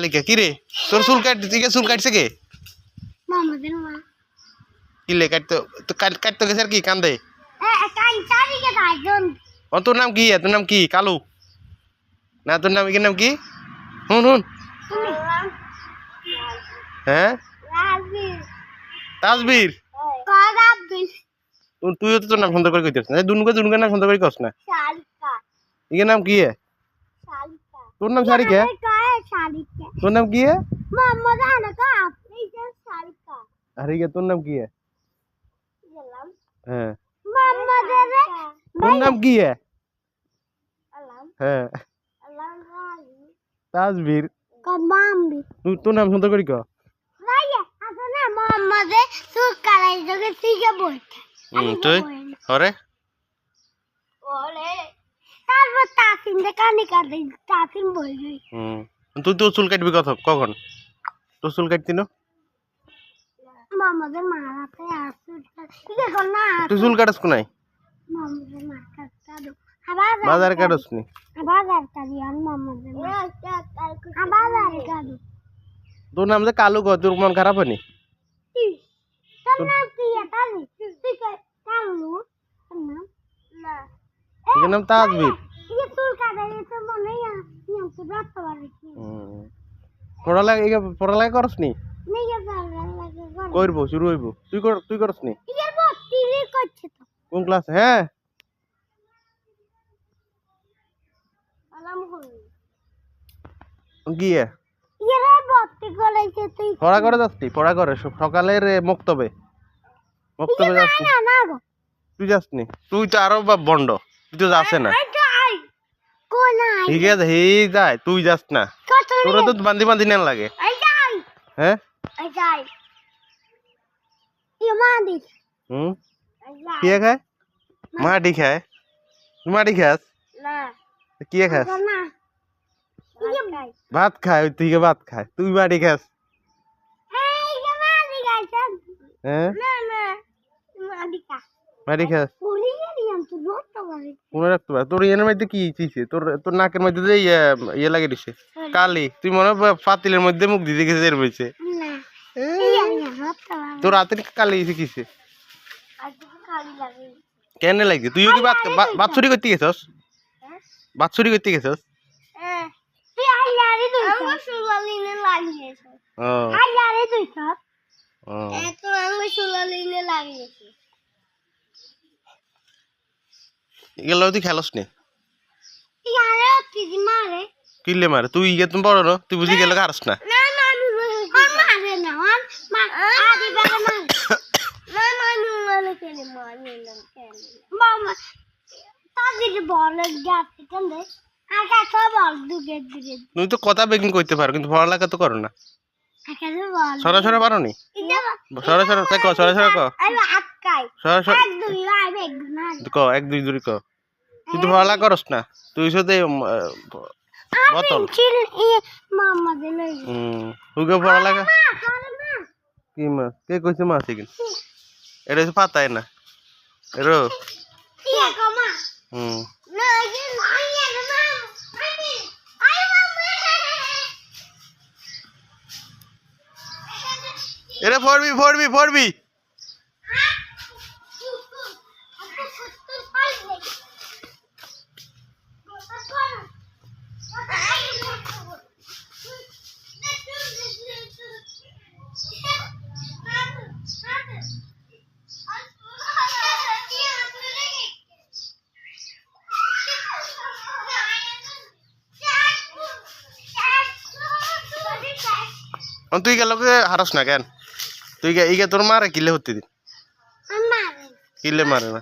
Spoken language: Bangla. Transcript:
কালিকা কি রে তোর চুল কাট তুই চুল কাটছে কে মামাদের মা কি লে কাটতো তো কাট- কাটতে গেছে আর কি কান্দে এ কান চারিকে দাইজন ও তোর নাম কি তোর নাম কি কালু না তোর নাম কি নাম কি হুন হুন হ্যাঁ রাবি তাজবীর করাবি তুই- তুইও তো তোর নাম সুন্দর করে কইতেছ না দুনুকে দুনুকে নাম সুন্দর করে কস না শালিকা ইকে নাম কি হ্যাঁ শালিকা তোর নাম সারিকা কয় শালিকা তোর নাম কি হ্যাঁ মাম্মা জানো তো আপনি যে শালিকা আর ইকে তোর নাম কি হ্যাঁ গেলাম হ্যাঁ মাম্মা দেরে তোর নাম কি হ্যাঁ আলাম হ্যাঁ আলাম রাবি তাজবীর কমাম্বি তুই তোর নাম সুন্দর করে ক রাইয়া আসলে মাম্মা দে সুর কালাই জগে সিগে বইতে হুম তুই হরে ওরে তারপর তাসিন দে কানি কাটে তাসিন বই গই হুম তুই তো চুল কাটবি কত কখন? তোর চুল কাটতি না? তুই চুল কাটাস বাজারে কাটাস নি? তোর নাম যে কালু তোর মন খারাপ হয়নি? তোর নাম কি তালি তুই কে কালু? তোর নাম? না। তোর নাম তাজবীর। তুই তুই গিয়ে যাচ্ছি হ্যাঁ। পড়া সকালের মক্তবে। মক্তবে যাচ্ছি তুই যাসনি তুই তো আরও বন্ড। তুই তো যাসে না। ঠিক আছে হে যায় তুই যাস না তোরা তো বান্ধি বান্ধি নেন লাগে হ্যাঁ হুম কে খায় মাটি খায় মাটি খাস কে খাস ভাত খায় তুই ভাত খায় তুই মাটি খাস হ্যাঁ মাটি খাস মনে রাখতে পার তোর ইয়ের মধ্যে কি চিছে তোর তোর নাকের মধ্যে যে ইয়ে ইয়ে লাগে দিছে? কালি। তুই মনে হয় পাতিলের মধ্যে মুখ দিতে গেছে এর হয়েছে। তোর হাতে কালি এসে কিছে আজকে লাগে। কেন লাগছে? তুইও কি ভাত করতে গেছস? ভাত চুরি করতে গেছস? হ্যাঁ ও। আইয়ারে দুই কাপ। এত আমি সুলালিনে লাগিয়েছে। এগুলো তুই খেলস নি? মারে। কিলে মারে? তুই ইয়ে তুমি বড় না তুই বুঝি গেলে হারস না। তুমি তো কথা করতে পারো কিন্তু পড়ালেখা তো করো না। সরা সরা পারো নি? সরা সরা সরা ক এক দুই দুই ক। তুই তো পড়ালেখা করস না। তুই সাথে বোতল। মা করে মা কি মাছ কে কইছে মাছ এখানে এটা হচ্ছে পাতায় না। এরো। হুম এরে ফড়বি ফড়বি ফড়বি তুই গেল হারস না কেন? তুই গে ইগে তোর মারে কিলে হতে দিন? কিলে মারে না?